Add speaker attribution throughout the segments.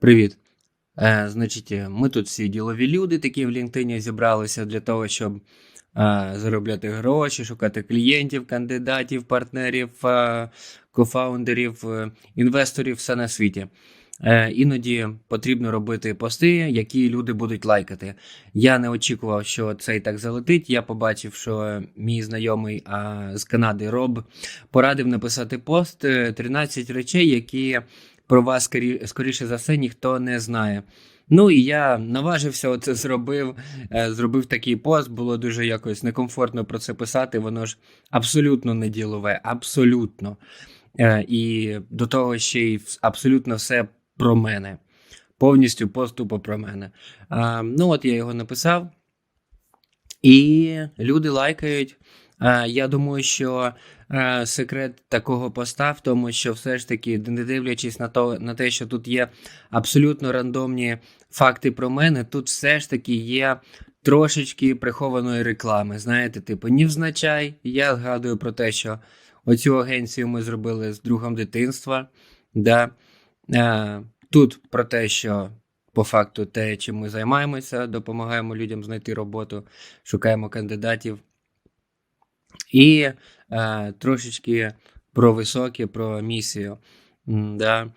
Speaker 1: Привіт. Е, значить, е, ми тут всі ділові люди, такі в LinkedIn зібралися для того, щоб е, заробляти гроші, шукати клієнтів, кандидатів, партнерів, е, кофаундерів, е, інвесторів, все на світі. Е, іноді потрібно робити пости, які люди будуть лайкати. Я не очікував, що це і так залетить. Я побачив, що мій знайомий а, з Канади Роб порадив написати пост е, 13 речей, які про вас скорі- скоріше за все ніхто не знає. Ну і я наважився, оце зробив. е, Зробив такий пост, було дуже якось некомфортно про це писати. Воно ж абсолютно не ділове, абсолютно. Е, І до того ще й абсолютно все про мене. Повністю пост тупо про мене. А, ну, от я його написав, і люди лайкають. Я думаю, що е, секрет такого поста в тому, що все ж таки, не дивлячись на, то, на те, що тут є абсолютно рандомні факти про мене, тут все ж таки є трошечки прихованої реклами. Знаєте, типу, невзначай, я згадую про те, що оцю агенцію ми зробили з другом дитинства. Да? Е, тут про те, що по факту те, чим ми займаємося, допомагаємо людям знайти роботу, шукаємо кандидатів. І трошечки про високе, про місію. Да?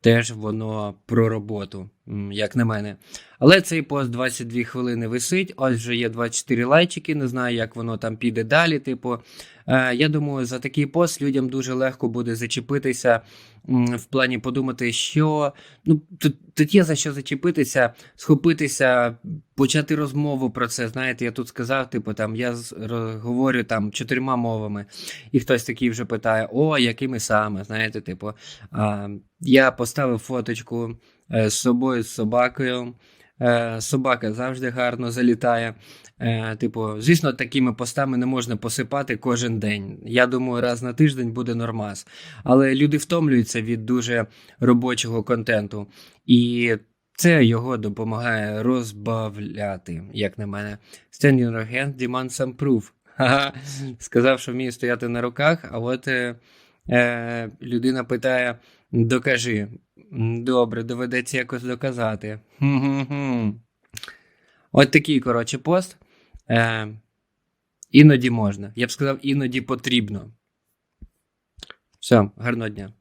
Speaker 1: Теж воно про роботу, як на мене. Але цей пост 22 хвилини висить. Ось вже є 24 лайчики. Не знаю, як воно там піде далі. Типу, е, я думаю, за такий пост людям дуже легко буде зачепитися в плані подумати, що ну тут, тут є за що зачепитися, схопитися, почати розмову про це. Знаєте, я тут сказав, типу, там я говорю там чотирма мовами, і хтось такий вже питає: О, якими саме? Знаєте, типу, а, я поставив фоточку з собою з собакою. Е, Собака завжди гарно залітає. Е, Типу, звісно, такими постами не можна посипати кожен день. Я думаю, раз на тиждень буде нормас. Але люди втомлюються від дуже робочого контенту, і це його допомагає розбавляти, як на мене. Stand in your hand, demand some proof. Сказав, що вміє стояти на руках, а от е, е, людина питає: докажи. Добре, доведеться якось доказати. Хм-хм-хм. От такий, коротше, пост. Е, іноді можна. Я б сказав, іноді потрібно. Все, гарного дня.